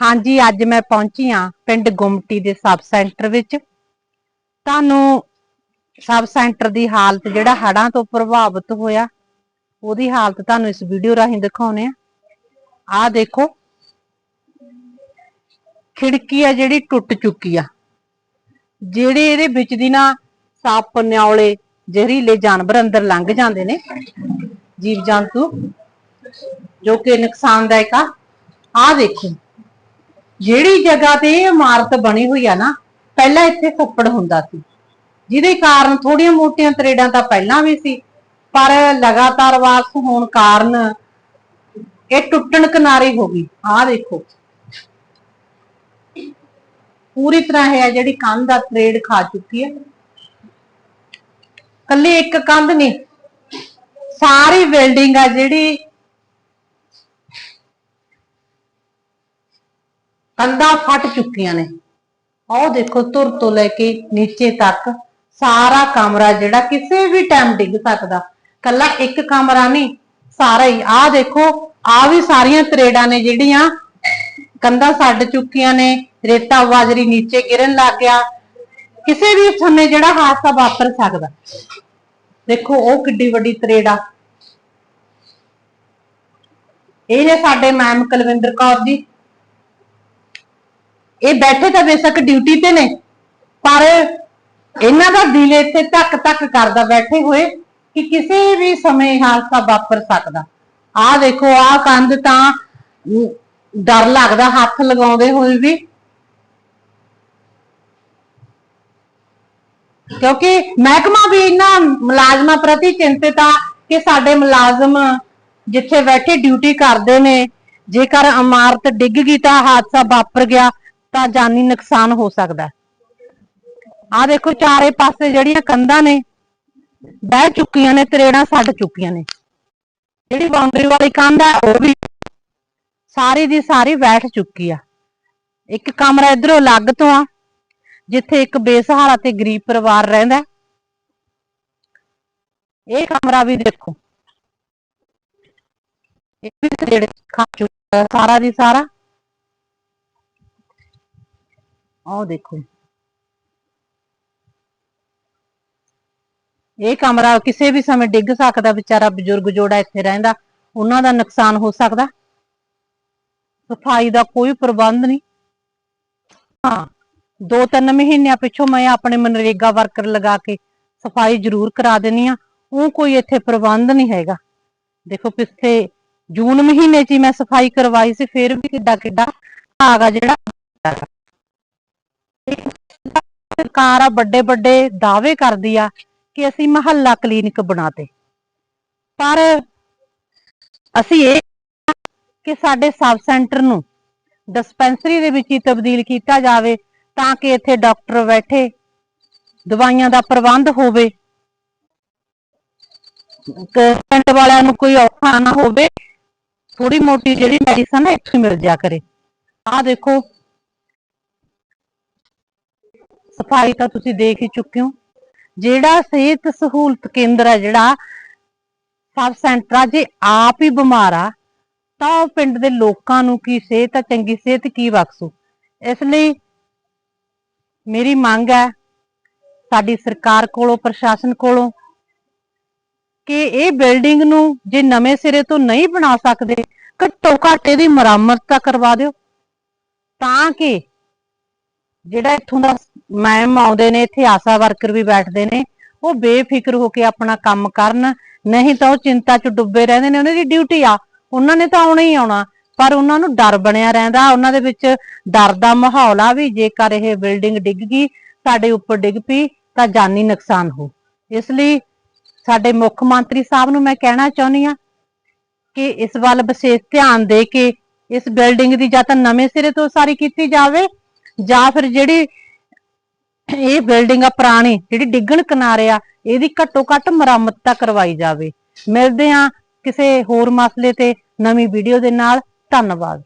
ਹਾਂਜੀ, ਅੱਜ ਮੈਂ ਪਹੁੰਚੀ ਹਾਂ ਪਿੰਡ ਗੁਮਟੀ ਦੇ ਸਬ ਸੈਂਟਰ ਵਿੱਚ। ਤੁਹਾਨੂੰ ਸਬ ਸੈਂਟਰ ਦੀ ਹਾਲਤ ਜਿਹੜਾ ਹੜਾਂ ਤੋਂ ਪ੍ਰਭਾਵਿਤ ਹੋਇਆ, ਉਹਦੀ ਹਾਲਤ ਤੁਹਾਨੂੰ ਇਸ ਵੀਡੀਓ ਰਾਹੀਂ ਦਿਖਾਉਨੇ ਆ ਆਹ ਦੇਖੋ, ਖਿੜਕੀ ਆ ਜਿਹੜੀ ਟੁੱਟ ਚੁੱਕੀ ਆ। ਜਿਹੜੇ ਇਹਦੇ ਵਿੱਚ ਦੀ ਨਾ ਸੱਪ ਨਿਆਉਲੇ ਜ਼ਹਿਰੀਲੇ ਜਾਨਵਰ ਅੰਦਰ ਲੰਘ ਜਾਂਦੇ ਨੇ ਜੀਵ ਜੰਤੂ ਜੋ ਕਿ ਨੁਕਸਾਨਦਾਇਕ ਆ। ਆਹ ਦੇਖੋ ਜਿਹੜੀ ਜਗ੍ਹਾ ਤੇ ਇਹ ਇਮਾਰਤ ਬਣੀ ਹੋਈ ਆ ਨਾ, ਪਹਿਲਾਂ ਇੱਥੇ ਫੁੱਫੜ ਹੁੰਦਾ ਸੀ। ਜਿਹਦੇ ਕਾਰਨ ਥੋੜੀਆਂ ਮੋਟੀਆਂ ਤਰੇੜਾਂ ਤਾਂ ਪਹਿਲਾਂ ਵੀ ਸੀ, ਪਰ ਲਗਾਤਾਰ ਵਾਰਸ ਹੋਣ ਕਾਰਨ ਇਹ ਟੁੱਟਣ ਕਿਨਾਰੇ ਹੋ ਗਈ। ਆਹ ਦੇਖੋ। ਪੂਰੀ ਤਰ੍ਹਾਂ ਇਹ ਆ ਜਿਹੜੀ ਕੰਧ ਦਾ ਤਰੇੜ ਖਾ ਚੁੱਕੀ ਹੈ ਕੱਲੀ ਇੱਕ ਕੰਧ ਨਹੀਂ, ਸਾਰੀ ਬਿਲਡਿੰਗ ਆ ਜਿਹੜੀ ਕੰਧਾਂ ਫਟ ਚੁੱਕੀਆਂ ਨੇ। ਆਹ ਦੇਖੋ ਧੁਰ ਤੋਂ ਲੈ ਕੇ ਨੀਚੇ ਤੱਕ ਸਾਰਾ ਕਮਰਾ ਜਿਹੜਾ ਕਿਸੇ ਵੀ ਟਾਈਮ ਡਿੱਗ ਸਕਦਾ। ਕੱਲਾ ਇੱਕ ਕਮਰਾ ਨਹੀਂ, ਸਾਰਾ ਹੀ। ਆਹ ਦੇਖੋ ਆ ਵੀ ਸਾਰੀਆਂ ਤਰੇੜਾਂ ਨੇ ਜਿਹੜੀਆਂ ਕੰਧਾਂ ਛੱਡ ਚੁੱਕੀਆਂ ਨੇ, ਰੇਤਾ ਬਾਜਰੀ ਨੀਚੇ ਗਿਰਨ ਲੱਗ ਗਿਆ। ਕਿਸੇ ਵੀ ਸਮੇਂ ਜਿਹੜਾ ਹਾਦਸਾ ਵਾਪਰ ਸਕਦਾ। ਦੇਖੋ, ਉਹ ਕਿੱਡੀ ਵੱਡੀ ਤਰੇੜਾ। ਇਹ ਨੇ ਸਾਡੇ ਮੈਮ ਕੁਲਵਿੰਦਰ ਕੌਰ ਜੀ। ਇਹ ਬੈਠੇ ਤਾਂ ਬੇਸ਼ੱਕ ਡਿਊਟੀ ਤੇ ਨੇ, ਪਰ ਇਹਨਾਂ ਦਾ ਦਿਲ ਇੱਥੇ ਧੱਕ ਧੱਕ ਕਰਦਾ ਬੈਠੇ ਹੋਏ ਕਿ ਕਿਸੇ ਵੀ ਸਮੇਂ ਹਾਦਸਾ ਵਾਪਰ ਸਕਦਾ। ਆਹ ਦੇਖੋ, ਆਹ ਕੰਧ ਤਾਂ ਡਰ ਲੱਗਦਾ, ਹੱਥ ਲਗਾਉਂਦੇ ਹੋਏ ਵੀ। ਕਿਉਂਕਿ ਮਹਿਕਮਾ ਵੀ ਇਹਨਾਂ ਮੁਲਾਜ਼ਮਾਂ ਪ੍ਰਤੀ ਚਿੰਤਿਤ ਆ ਕਿ ਸਾਡੇ ਮੁਲਾਜ਼ਮ ਜਿੱਥੇ ਬੈਠੇ ਡਿਊਟੀ ਕਰਦੇ ਨੇ, ਜੇਕਰ ਇਮਾਰਤ ਡਿੱਗ ਗਈ ਤਾਂ ਹਾਦਸਾ ਵਾਪਰ ਗਿਆ ਤਾਂ ਜਾਨੀ ਨੁਕਸਾਨ ਹੋ ਸਕਦਾ ਹੈ। ਦੇਖੋ, ਚਾਰੇ ਪਾਸੇ ਜਿਹੜੀਆਂ ਕੰਧਾਂ ਨੇ, ਬਹਿ ਚੁੱਕੀਆਂ ਨੇ, ਤਰੇੜਾਂ ਛੱਡ ਚੁੱਕੀਆਂ ਨੇ। ਜਿਹੜੀ ਬਾਉਂਡਰੀ ਵਾਲੀ ਕੰਧ ਹੈ, ਉਹ ਵੀ ਸਾਰੀ ਦੀ ਸਾਰੀ ਬੈਠ ਚੁੱਕੀ ਆ। ਇੱਕ ਕਮਰਾ ਇਧਰੋਂ ਅਲੱਗ ਤੋਂ ਆ, ਜਿੱਥੇ ਇੱਕ ਬੇਸਹਾਰਾ ਤੇ ਗਰੀਬ ਪਰਿਵਾਰ ਰਹਿੰਦਾ ਇਹ ਕਮਰਾ ਵੀ ਦੇਖੋ। ਇਹ ਵੀ ਤਰੇੜ ਖਾ ਚੁੱਕਾ ਸਾਰਾ ਦੀ ਸਾਰਾ। ਆਹ ਦੇਖੋ। ਇਹ ਕਮਰਾ ਕਿਸੇ ਵੀ ਸਮੇਂ ਡਿੱਗ ਸਕਦਾ, ਵਿਚਾਰਾ ਬਜ਼ੁਰਗ ਜੋੜਾ ਇੱਥੇ ਰਹਿੰਦਾ, ਉਹਨਾਂ ਦਾ ਨੁਕਸਾਨ ਹੋ ਸਕਦਾ। ਸਫ਼ਾਈ ਦਾ ਕੋਈ ਪ੍ਰਬੰਧ ਨਹੀਂ। ਹਾਂ ਦੋ ਤਿੰਨ ਮਹੀਨਿਆਂ ਪਿੱਛੋਂ ਮੈਂ ਆਪਣੇ ਮਨਰੇਗਾ ਵਰਕਰ ਲਗਾ ਕੇ ਸਫ਼ਾਈ ਜ਼ਰੂਰ ਕਰਾ ਦੇਣੀ ਆ ਉਹ ਕੋਈ ਇੱਥੇ ਪ੍ਰਬੰਧ ਨਹੀਂ ਹੈਗਾ। ਦੇਖੋ, ਪਿੱਛੇ ਜੂਨ ਮਹੀਨੇ 'ਚ ਹੀ ਮੈਂ ਸਫ਼ਾਈ ਕਰਵਾਈ ਸੀ, ਫਿਰ ਵੀ ਕਿੱਡਾ ਕਿੱਡਾ ਆਗਾ ਜਿਹੜਾ। ਸਰਕਾਰ ਆ ਵੱਡੇ ਵੱਡੇ ਦਾਅਵੇ ਕਰਦੀ ਆ ਕਿ ਅਸੀਂ ਮਹੱਲਾ ਕਲੀਨਿਕ ਬਣਾਤੇ। ਪਰ ਅਸੀਂ ਇਹ ਕਿ ਸਾਡੇ ਸਬ ਸੈਂਟਰ ਨੂੰ ਡਿਸਪੈਂਸਰੀ ਦੇ ਵਿੱਚ ਹੀ ਤਬਦੀਲ ਕੀਤਾ ਜਾਵੇ ਤਾਂ ਕਿ ਇੱਥੇ ਡਾਕਟਰ ਬੈਠੇ, ਦਵਾਈਆਂ ਦਾ ਪ੍ਰਬੰਧ ਹੋਵੇ। ਪਿੰਡ ਵਾਲਿਆਂ ਨੂੰ ਕੋਈ ਔਖਾ ਨਾ ਹੋਵੇ ਥੋੜੀ ਮੋਟੀ ਜਿਹੜੀ ਮੈਡੀਸਨ ਹੈ ਇੱਥੋਂ ਮਿਲ ਜਾ ਕਰੇ। ਆਹ ਦੇਖੋ ਸਫ਼ਾਈ ਤਾਂ ਤੁਸੀਂ ਦੇਖ ਹੀ ਚੁੱਕੇ ਹੋ। ਜਿਹੜਾ ਸਿਹਤ ਸਹੂਲਤ ਕੇਂਦਰ ਹੈ ਜਿਹੜਾ ਸਬ ਸੈਂਟਰ ਆ ਜੇ ਆਪ ਹੀ ਬਿਮਾਰ ਆ, ਤਾਂ ਉਹ ਪਿੰਡ ਦੇ ਲੋਕਾਂ ਨੂੰ ਕੀ ਸਿਹਤ ਆ, ਚੰਗੀ ਸਿਹਤ ਕੀ ਬਖਸ਼ੂ? ਇਸ ਲਈ ਮੇਰੀ ਮੰਗ ਹੈ, ਸਾਡੀ ਸਰਕਾਰ ਕੋਲੋਂ, ਪ੍ਰਸ਼ਾਸਨ ਕੋਲੋਂ, ਕਿ ਇਹ ਬਿਲਡਿੰਗ ਨੂੰ ਜੇ ਨਵੇਂ ਸਿਰੇ ਤੋਂ ਨਹੀਂ ਬਣਾ ਸਕਦੇ, ਘੱਟੋ ਘੱਟ ਇਹਦੀ ਮੁਰੰਮਤ ਤਾਂ ਕਰਵਾ ਦਿਓ। ਤਾਂ ਕਿ ਜਿਹੜਾ ਇੱਥੋਂ ਦਾ ਮੈਮ ਆਉਂਦੇ ਨੇ, ਇੱਥੇ ਆਸਾ ਵਰਕਰ ਵੀ ਬੈਠਦੇ ਨੇ, ਉਹ ਬੇਫਿਕਰ ਹੋ ਕੇ ਆਪਣਾ ਕੰਮ ਕਰਨ। ਨਹੀਂ ਤਾਂ ਉਹ ਚਿੰਤਾ 'ਚ ਡੁੱਬੇ ਰਹਿੰਦੇ ਨੇ, ਉਹਨਾਂ ਦੀ ਡਿਊਟੀ ਆ। ਉਹਨਾਂ ਨੇ ਤਾਂ ਆਉਣਾ ਹੀ ਆਉਣਾ, ਪਰ ਉਹਨਾਂ ਨੂੰ ਡਰ ਬਣਿਆ ਰਹਿੰਦਾ। ਉਹਨਾਂ ਦੇ ਵਿੱਚ ਡਰ ਦਾ ਮਾਹੌਲ ਆ ਵੀ ਜੇਕਰ ਇਹ ਬਿਲਡਿੰਗ ਡਿੱਗ ਗਈ, ਸਾਡੇ ਉੱਪਰ ਡਿੱਗ ਪਈ, ਤਾਂ ਜਾਨੀ ਨੁਕਸਾਨ ਹੋ। ਇਸ ਲਈ ਸਾਡੇ ਮੁੱਖ ਮੰਤਰੀ ਸਾਹਿਬ ਨੂੰ ਮੈਂ ਕਹਿਣਾ ਚਾਹੁੰਦੀ ਆ ਕਿ ਇਸ ਵੱਲ ਵਿਸ਼ੇਸ਼ ਧਿਆਨ ਦੇ ਕੇ ਇਸ ਬਿਲਡਿੰਗ ਦੀ ਜਾਂ ਤਾਂ ਨਵੇਂ ਸਿਰੇ ਤੋਂ ਸਾਰੀ ਕੀਤੀ ਜਾਵੇ ਜਾਂ ਫਿਰ ਜਿਹੜੀ ਇਹ ਬਿਲਡਿੰਗ ਆ ਪੁਰਾਣੀ, ਜਿਹੜੀ ਡਿੱਗਣ ਕਿਨਾਰੇ ਆ, ਇਹਦੀ ਘੱਟੋ ਘੱਟ ਮੁਰੰਮਤ ਤਾਂ ਕਰਵਾਈ ਜਾਵੇ। ਮਿਲਦੇ ਆ ਕਿਸੇ ਹੋਰ ਮਸਲੇ ਤੇ ਨਵੀਂ ਵੀਡੀਓ ਦੇ ਨਾਲ। ਧੰਨਵਾਦ।